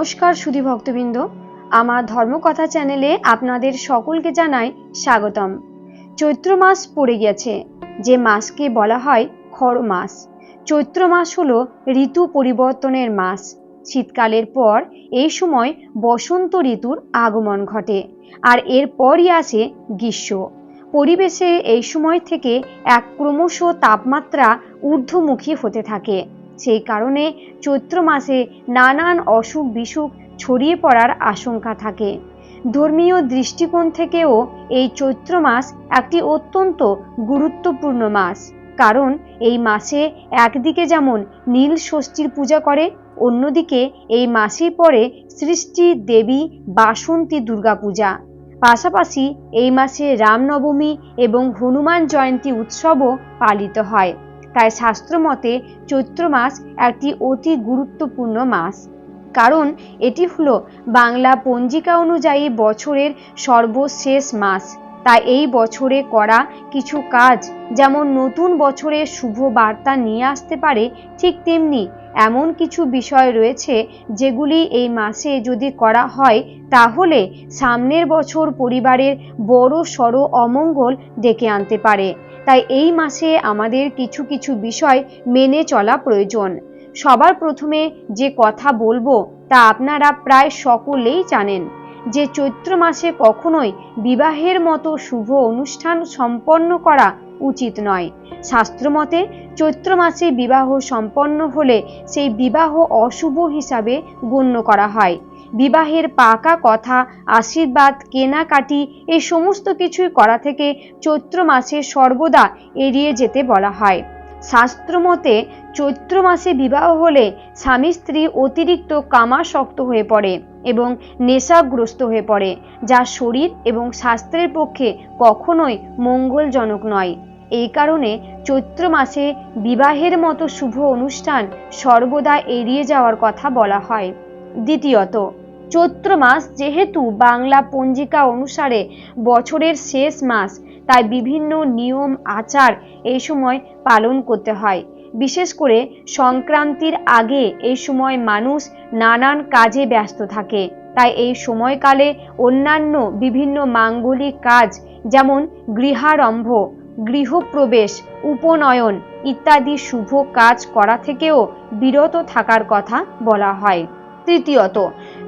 নমস্কার সুধী ভক্তবৃন্দ। আমার ধর্মকথা চ্যানেলে আপনাদের সকলকে জানাই স্বাগতম। চৈত্র মাস পড়ে গেছে যে মাসকে বলা হয় খর মাস। চৈত্র মাস হলো ঋতু পরিবর্তনের মাস। শীতকালের পর এই সময় বসন্ত ঋতুর আগমন ঘটে আর এরপরই আসে গ্রীষ্ম। পরিবেশে এই সময় থেকে এক ক্রমশ তাপমাত্রা ঊর্ধ্বমুখী হতে থাকে। সেই কারণে চৈত্র মাসে নানান অসুখ বিসুখ ছড়িয়ে পড়ার আশঙ্কা থাকে। ধর্মীয় দৃষ্টিকোণ থেকেও এই চৈত্র মাস একটি অত্যন্ত গুরুত্বপূর্ণ মাস। কারণ এই মাসে একদিকে যেমন নীল ষষ্ঠীর পূজা করে, অন্যদিকে এই মাসেই পড়ে সৃষ্টি, দেবী, বাসন্তী দুর্গাপূজা। পাশাপাশি এই মাসে রামনবমী এবং হনুমান জয়ন্তী উৎসবও পালিত হয়। তাই শাস্ত্রমতে চৈত্র মাস একটি অতি গুরুত্বপূর্ণ মাস। কারণ এটি হলো বাংলা পঞ্জিকা অনুযায়ী বছরের সর্বশেষ মাস। তাই এই বছরে করা কিছু কাজ, যেমন নতুন বছরের শুভ বার্তা নিয়ে আসতে পারে, ঠিক তেমনি এমন কিছু বিষয় রয়েছে যেগুলি এই মাসে যদি করা হয়, তাহলে সামনের বছর পরিবারের বড় সড় অমঙ্গল ডেকে আনতে পারে। তাই এই মাসে আমাদের কিছু কিছু বিষয় মেনে চলা প্রয়োজন। সবার প্রথমে যে কথা বলব তা আপনারা প্রায় সকলেই জানেন যে চৈত্র মাসে কখনোই বিবাহের মতো শুভ অনুষ্ঠান সম্পন্ন করা উচিত নয়। শাস্ত্রমতে, চৈত্র মাসে বিবাহ সম্পন্ন হলে সেই বিবাহ অশুভ হিসাবে গণ্য করা হয়। বিবাহের পাকা কথা, আশীর্বাদ, কেনাকাটি এই সমস্ত কিছুই করা থেকে চৈত্র মাসে সর্বদা এড়িয়ে যেতে বলা হয়। শাস্ত্রমতে, চৈত্র মাসে বিবাহ হলে স্বামী স্ত্রী অতিরিক্ত কামাসক্ত হয়ে পড়ে এবং নেশাগ্রস্ত হয়ে পড়ে, যা শরীর এবং স্বাস্থ্যের পক্ষে কখনোই মঙ্গলজনক নয়। এই কারণে চৈত্র মাসে বিবাহের মতো শুভ অনুষ্ঠান সর্বদা এড়িয়ে যাওয়ার কথা বলা হয়। দ্বিতীয়ত, চৈত্র মাস যেহেতু বাংলা পঞ্জিকা অনুসারে বছরের শেষ মাস, তাই বিভিন্ন নিয়ম, আচার এই সময় পালন করতে হয়। বিশেষ করে সংক্রান্তির আগে এই সময় মানুষ নানান কাজে ব্যস্ত থাকে। তাই এই সময়কালে অন্যান্য বিভিন্ন মাঙ্গলিক কাজ যেমন গৃহারম্ভ গৃহপ্রবেশ, উপনয়ন ইত্যাদি শুভ কাজ করা থেকেও বিরত থাকার কথা বলা হয়। তৃতীয়ত,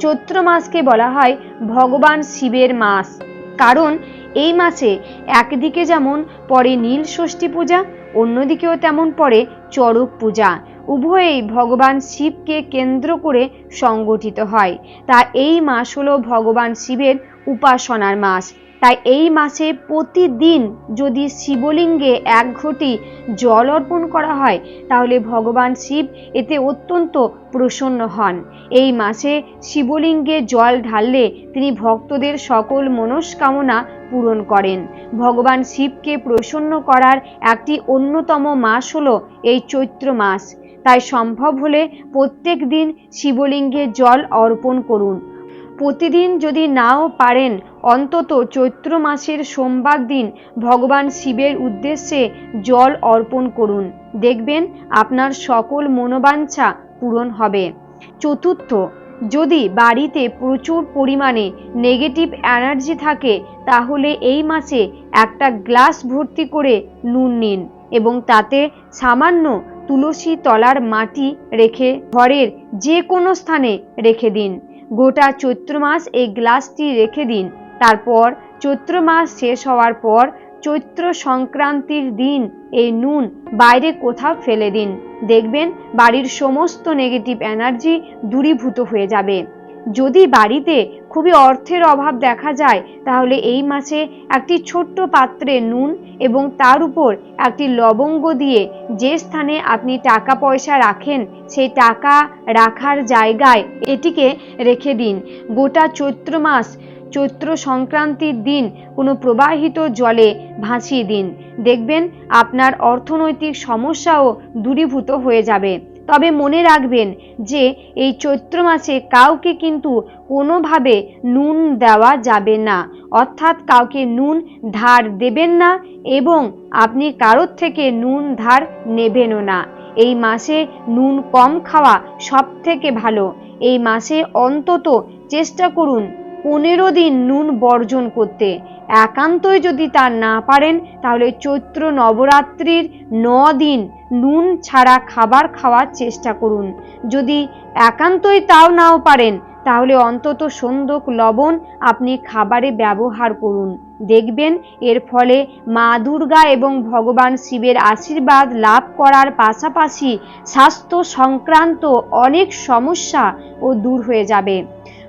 চৈত্র মাসকে বলা হয় ভগবান শিবের মাস। কারণ এই মাসে একদিকে যেমন পরে নীল ষষ্ঠী পূজা, অন্যদিকেও তেমন পরে চড়ক পূজা। উভয়েই ভগবান শিবকে কেন্দ্র করে সংগঠিত হয়। তা এই মাস হলো ভগবান শিবের উপাসনার মাস। তাই এই মাসে প্রতিদিন যদি শিবলিঙ্গে এক ঘটি জল অর্পণ করা হয়, তাহলে ভগবান শিব এতে অত্যন্ত প্রসন্ন হন। এই মাসে শিবলিঙ্গে জল ঢাললে তিনি ভক্তদের সকল মনস্কামনা পূরণ করেন। ভগবান শিবকে প্রসন্ন করার একটি অন্যতম মাস হলো এই চৈত্র মাস। তাই সম্ভব হলে প্রত্যেক দিন শিবলিঙ্গে জল অর্পণ করুন। প্রতিদিন যদি নাও পারেন, অন্তত চৈত্র মাসের সোমবার দিন ভগবান শিবের উদ্দেশ্যে জল অর্পণ করুন। দেখবেন আপনার সকল মনোবাঞ্ছা পূরণ হবে। চতুর্থ, যদি বাড়িতে প্রচুর পরিমাণে নেগেটিভ এনার্জি থাকে, তাহলে এই মাসে একটা গ্লাস ভর্তি করে নুন নিন এবং তাতে সামান্য তুলসী তলার মাটি রেখে ঘরের যে কোনো স্থানে রেখে দিন। গোটা চৈত্র মাস এই গ্লাসটি রেখে দিন। তারপর চৈত্র মাস শেষ হওয়ার পর চৈত্র সংক্রান্তির দিন এই নুন বাইরে কোথাও ফেলে দিন। দেখবেন বাড়ির সমস্ত নেগেটিভ এনার্জি দূরীভূত হয়ে যাবে। যদি বাড়িতে খুবই অর্থের অভাব দেখা যায়, তাহলে এই মাসে একটি ছোট্ট পাত্রে নুন এবং তার উপর একটি লবঙ্গ দিয়ে যে স্থানে আপনি টাকা পয়সা রাখেন সেই টাকা রাখার জায়গায় এটিকে রেখে দিন। গোটা চৈত্র মাস, চৈত্র সংক্রান্তির দিন কোনো প্রবাহিত জলে ভাসিয়ে দিন। দেখবেন আপনার অর্থনৈতিক সমস্যাও দূরীভূত হয়ে যাবে। তবে মনে রাখবেন যে এই চৈত্র মাসে কাউকে কিন্তু কোনোভাবে নুন দেওয়া যাবে না। অর্থাৎ কাউকে নুন ধার দেবেন না এবং আপনি কারোর থেকে নুন ধার নেবেনও না। এই মাসে নুন কম খাওয়া সব থেকে ভালো। এই মাসে অন্তত চেষ্টা করুন পনেরো দিন নুন বর্জন করতে। একান্তই যদি তা না পারেন, তাহলে চৈত্র নবরাত্রির ন দিন নুন ছাড়া খাবার খাওয়ার চেষ্টা করুন। যদি একান্তই তাও নাও পারেন, তাহলে অন্তত সন্দক লবণ আপনি খাবারে ব্যবহার করুন। দেখবেন এর ফলে মা দুর্গা এবং ভগবান শিবের আশীর্বাদ লাভ করার পাশাপাশি স্বাস্থ্য সংক্রান্ত অনেক সমস্যা ও দূর হয়ে যাবে।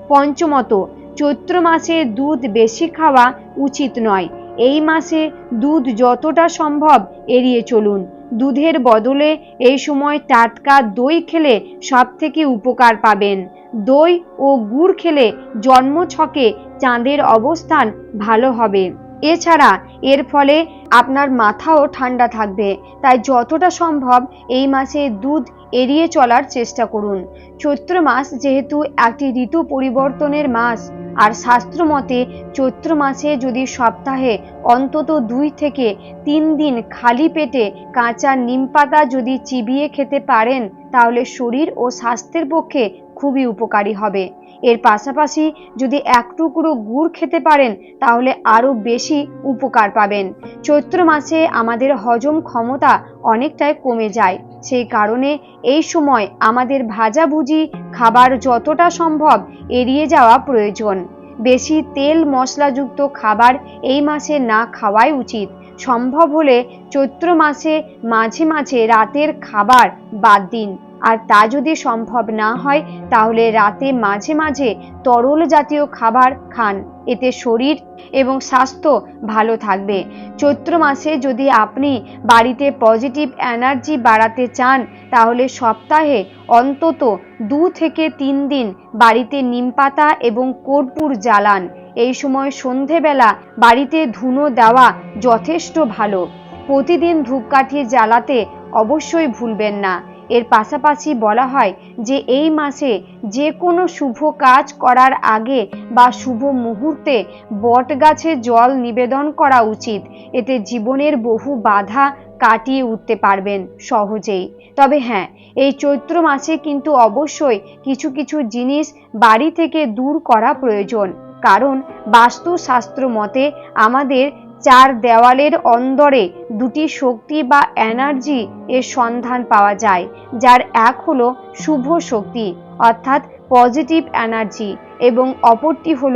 পঞ্চমত, চৈত্র মাসে দুধ বেশি খাওয়া উচিত নয়। এই মাসে দুধ যতটা সম্ভব এড়িয়ে চলুন। দুধের বদলে এই সময় টাটকা দই খেলে সব থেকে উপকার পাবেন। দই ও গুড় খেলে জন্মছকে চাঁদের অবস্থান ভালো হবে। এছাড়া এর ফলে আপনার মাথাও ঠান্ডা থাকবে। তাই যতটা সম্ভব এই মাসে দুধ এড়িয়ে চলার চেষ্টা করুন। চৈত্র মাস যেহেতু একটি ঋতু পরিবর্তনের মাস আর শাস্ত্র মতে চৈত্র মাসে যদি সপ্তাহে অন্তত দুই থেকে তিন দিন খালি পেটে কাঁচা নিম পাতা যদি চিবিয়ে খেতে পারেন, তাহলে শরীর ও স্বাস্থ্যের পক্ষে খুবই উপকারী হবে। এর পাশাপাশি যদি এক টুকরো গুড় খেতে পারেন, তাহলে আরও বেশি উপকার পাবেন। চৈত্র মাসে আমাদের হজম ক্ষমতা অনেকটাই কমে যায়। সেই কারণে এই সময় আমাদের ভাজাভুজি, খাবার যতটা সম্ভব এড়িয়ে যাওয়া প্রয়োজন। বেশি তেল মশলাযুক্ত খাবার এই মাসে না খাওয়াই উচিত। সম্ভব হলে চৈত্র মাসে মাঝে মাঝে রাতের খাবার বাদ দিন। আর তা যদি সম্ভব না হয়, তাহলে রাতে মাঝে মাঝে তরল জাতীয় খাবার খান। এতে শরীর এবং স্বাস্থ্য ভালো থাকবে। চৈত্র মাসে যদি আপনি বাড়িতে পজিটিভ এনার্জি বাড়াতে চান, তাহলে সপ্তাহে অন্তত দু থেকে তিন দিন বাড়িতে নিমপাতা এবং কর্পূর জ্বালান। এই সময় সন্ধেবেলা বাড়িতে ধুনো দেওয়া যথেষ্ট ভালো। প্রতিদিন ধূপকাঠি জ্বালাতে অবশ্যই ভুলবেন না। এর পাশাপাশি বলা হয় যে এই মাসে যে কোনো শুভ কাজ করার আগে বা শুভ মুহূর্তে বট গাছে জল নিবেদন করা উচিত। এতে জীবনের বহু বাধা কাটিয়ে উঠতে পারবেন সহজেই। তবে হ্যাঁ এই চৈত্র মাসে কিন্তু অবশ্যই কিছু কিছু জিনিস বাড়ি থেকে দূর করা প্রয়োজন। কারণ বাস্তুশাস্ত্র মতে আমাদের চার দেওয়ালের অন্দরে দুটি শক্তি বা এনার্জি এর সন্ধান পাওয়া যায়, যার এক হলো শুভ শক্তি, অর্থাৎ পজিটিভ এনার্জি, এবং অপরটি হল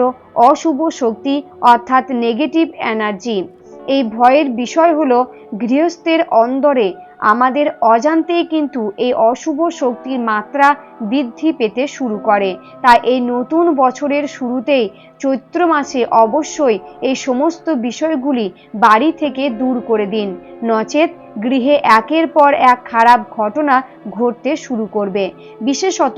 অশুভ শক্তি, অর্থাৎ নেগেটিভ এনার্জি। এই ভয়ের বিষয় হলো গৃহস্থের অন্দরে আমাদের অজান্তেই কিন্তু এই অশুভ শক্তির মাত্রা বৃদ্ধি পেতে শুরু করে। তাই এই নতুন বছরের শুরুতেই চৈত্র মাসে অবশ্যই এই সমস্ত বিষয়গুলি বাড়ি থেকে দূর করে দিন। নচেত গৃহে একের পর এক খারাপ ঘটনা ঘটতে শুরু করবে। বিশেষত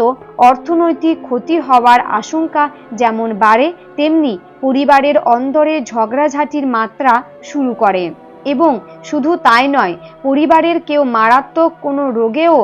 অর্থনৈতিক ক্ষতি হওয়ার আশঙ্কা যেমন বাড়ে, তেমনি পরিবারের অন্দরে ঝগড়াঝাটির মাত্রা শুরু করে। এবং শুধু তাই নয়, পরিবারের কেউ মারাত্মক কোনো রোগেও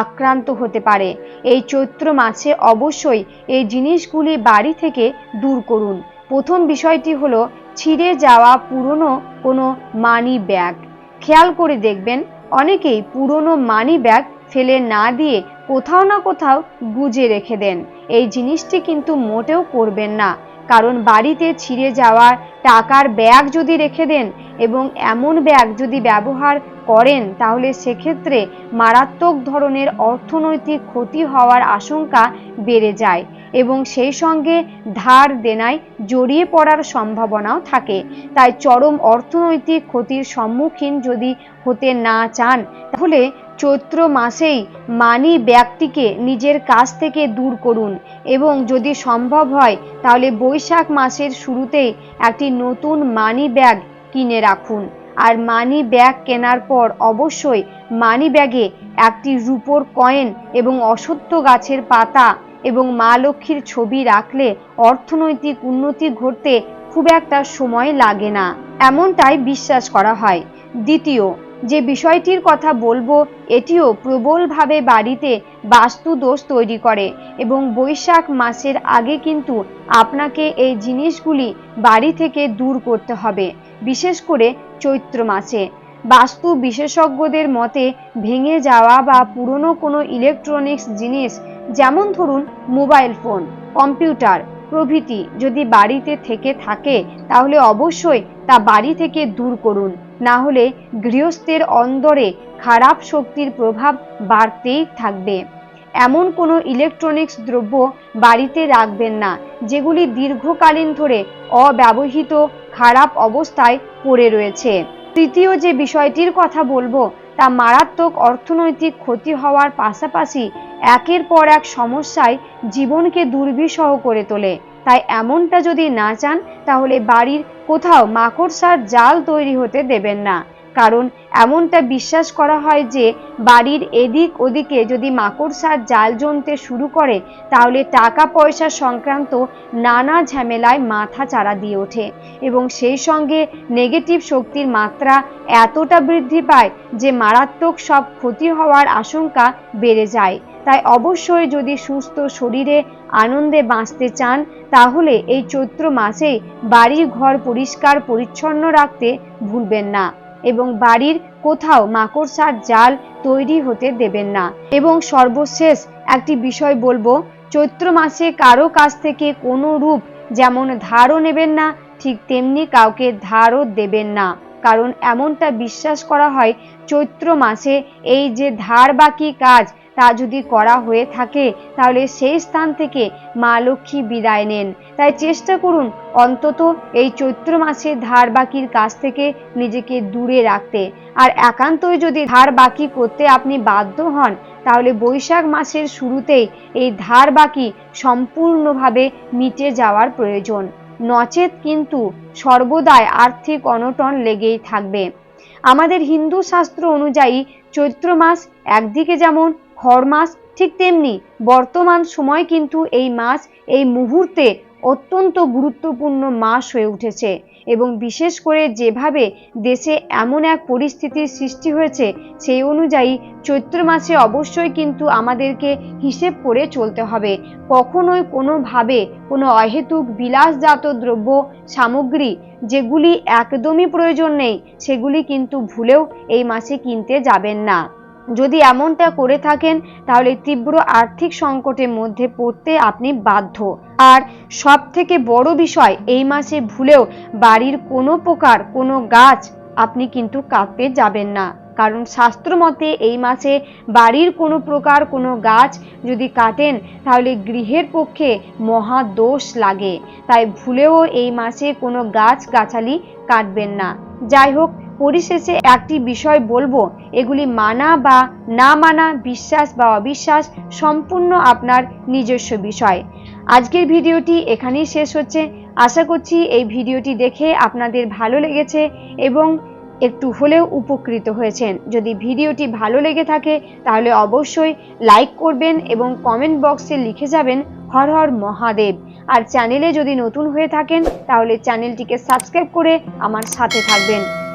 আক্রান্ত হতে পারে। এই চৈত্র মাসে অবশ্যই এই জিনিসগুলি বাড়ি থেকে দূর করুন। প্রথম বিষয়টি হলো ছিঁড়ে যাওয়া পুরনো কোনো মানি ব্যাগ। খেয়াল করে দেখবেন, অনেকেই পুরনো মানি ব্যাগ ফেলে না দিয়ে কোথাও না কোথাও গুজে রেখে দেন। এই জিনিসটি কিন্তু মোটেও করবেন না। কারণ বাড়িতে ছিঁড়ে যাওয়া টাকার ব্যাগ যদি রেখে দেন এবং এমন ব্যাগ যদি ব্যবহার করেন, তাহলে সেক্ষেত্রে মারাত্মক ধরনের অর্থনৈতিক ক্ষতি হওয়ার আশঙ্কা বেড়ে যায় এবং সেই সঙ্গে ধার দেনায় জড়িয়ে পড়ার সম্ভাবনাও থাকে। তাই চরম অর্থনৈতিক ক্ষতির সম্মুখীন যদি হতে না চান, তাহলে চৈত্র মাসেই মানি ব্যাগটিকে নিজের কাছ থেকে দূর করুন এবং যদি সম্ভব হয়, তাহলে বৈশাখ মাসের শুরুতেই একটি নতুন মানি ব্যাগ কিনে রাখুন। আর মানি ব্যাগ কেনার পর অবশ্যই মানি ব্যাগে একটি রূপোর কয়েন এবং অসত্য গাছের পাতা এবং মা লক্ষ্মীর ছবি রাখলে অর্থনৈতিক উন্নতি ঘটতে খুব একটা সময় লাগে না। এমনটাই বিশ্বাস করা হয়। দ্বিতীয় যে বিষয়টির কথা বলব, এটিও প্রবলভাবে বাড়িতে বাস্তু দোষ তৈরি করে এবং বৈশাখ মাসের আগে কিন্তু আপনাকে এই জিনিসগুলি বাড়ি থেকে দূর করতে হবে, বিশেষ করে চৈত্র মাসে। বাস্তু বিশেষজ্ঞদের মতে, ভেঙে যাওয়া বা পুরনো কোনো ইলেকট্রনিক্স জিনিস, যেমন ধরুন মোবাইল ফোন কম্পিউটার প্রভৃতি যদি বাড়িতে থেকে থাকে, তাহলে অবশ্যই তা বাড়ি থেকে দূর করুন। না হলে গৃহস্থের অন্দরে খারাপ শক্তির প্রভাব বাড়তেই থাকবে। এমন কোনো ইলেকট্রনিক্স দ্রব্য বাড়িতে রাখবেন না, যেগুলি দীর্ঘকালীন ধরে অব্যবহৃত খারাপ অবস্থায় পড়ে রয়েছে। তৃতীয় যে বিষয়টির কথা বলব, তা মারাত্মক অর্থনৈতিক ক্ষতি হওয়ার পাশাপাশি একের পর এক সমস্যায় জীবনকে দুর্বিষহ করে তোলে। তাই এমনটা যদি না চান তাহলে বাড়ির কোথাও মাকড়সার জাল তৈরি হতে দেবেন না। কারণ এমনটা বিশ্বাস করা হয় যে বাড়ির এদিক ওদিকে যদি মাকড়সার জাল জমতে শুরু করে, তাহলে টাকা পয়সা সংক্রান্ত নানা ঝামেলায় মাথা চাড়া দিয়ে ওঠে। এবং সেই সঙ্গে নেগেটিভ শক্তির মাত্রা এতটা বৃদ্ধি পায় যে মারাত্মক সব ক্ষতি হওয়ার আশঙ্কা বেড়ে যায়। তাই অবশ্যই যদি সুস্থ শরীরে আনন্দে বাঁচতে চান, তাহলে এই চৈত্র মাসেই বাড়ির ঘর পরিষ্কার পরিচ্ছন্ন রাখতে ভুলবেন না। এবং বাড়ির কোথাও মাকড়সার জাল তৈরি হতে দেবেন না। এবং সর্বশেষ একটি বিষয় বলব, চৈত্র মাসে কারও কাছ থেকে কোনো রূপ যেমন ধারও নেবেন না, ঠিক তেমনি কাউকে ধারও দেবেন না। কারণ এমনটা বিশ্বাস করা হয়, চৈত্র মাসে এই যে ধার বাকি কাজ তা যদি করা হয়ে থাকে, তাহলে সেই স্থান থেকে মা লক্ষ্মী বিদায় নেন। তাই চেষ্টা করুন অন্তত এই চৈত্র মাসে ধার বাকির কাছ থেকে নিজেকে দূরে রাখতে। আর একান্তই যদি ধার বাকি করতে আপনি বাধ্য হন, তাহলে বৈশাখ মাসের শুরুতেই এই ধার বাকি সম্পূর্ণভাবে মিটে যাওয়ার প্রয়োজন। নচেত কিন্তু সর্বদাই আর্থিক অনটন লেগেই থাকবে। আমাদের হিন্দু শাস্ত্র অনুযায়ী চৈত্র মাস একদিকে যেমন খড় মাস ঠিক তেমনি বর্তমান সময় কিন্তু এই মাস এই মুহূর্তে অত্যন্ত গুরুত্বপূর্ণ মাস হয়ে উঠেছে এবং বিশেষ করে যেভাবে দেশে এমন এক পরিস্থিতির সৃষ্টি হয়েছে সেই অনুযায়ী চৈত্র মাসে অবশ্যই কিন্তু আমাদেরকে হিসেব করে চলতে হবে। কখনোই কোনোভাবে কোনো অহেতুক বিলাসজাত দ্রব্য সামগ্রী যেগুলি একদমই প্রয়োজন নেই সেগুলি কিন্তু ভুলেও এই মাসে কিনতে যাবেন না। যদি এমনটা করে থাকেন, তাহলে তীব্র আর্থিক সংকটের মধ্যে পড়তে আপনি বাধ্য। আর সব থেকে বড় বিষয়, এই মাসে ভুলেও বাড়ির কোনো প্রকার কোনো গাছ আপনি কিন্তু কাটতে যাবেন না। কারণ শাস্ত্র মতে এই মাসে বাড়ির কোনো প্রকার কোনো গাছ যদি কাটেন, তাহলে গৃহের পক্ষে মহা দোষ লাগে। তাই ভুলেও এই মাসে কোনো গাছ গাছালি কাটবেন না। যাই হোক পরিশেষে একটি বিষয় বলব, এগুলি মানা বা না মানা, বিশ্বাস বা অবিশ্বাস, সম্পূর্ণ আপনার নিজস্ব বিষয়। আজকের ভিডিওটি এখানেই শেষ হচ্ছে। আশা করছি এই ভিডিওটি দেখে আপনাদের ভালো লেগেছে এবং একটু হলেও উপকৃত হয়েছেন। যদি ভিডিওটি ভালো লেগে থাকে, তাহলে অবশ্যই লাইক করবেন এবং কমেন্ট বক্সে লিখে যাবেন, হর হর মহাদেব। আর চ্যানেলে যদি নতুন হয়ে থাকেন, তাহলে চ্যানেলটিকে সাবস্ক্রাইব করে আমার সাথে থাকবেন।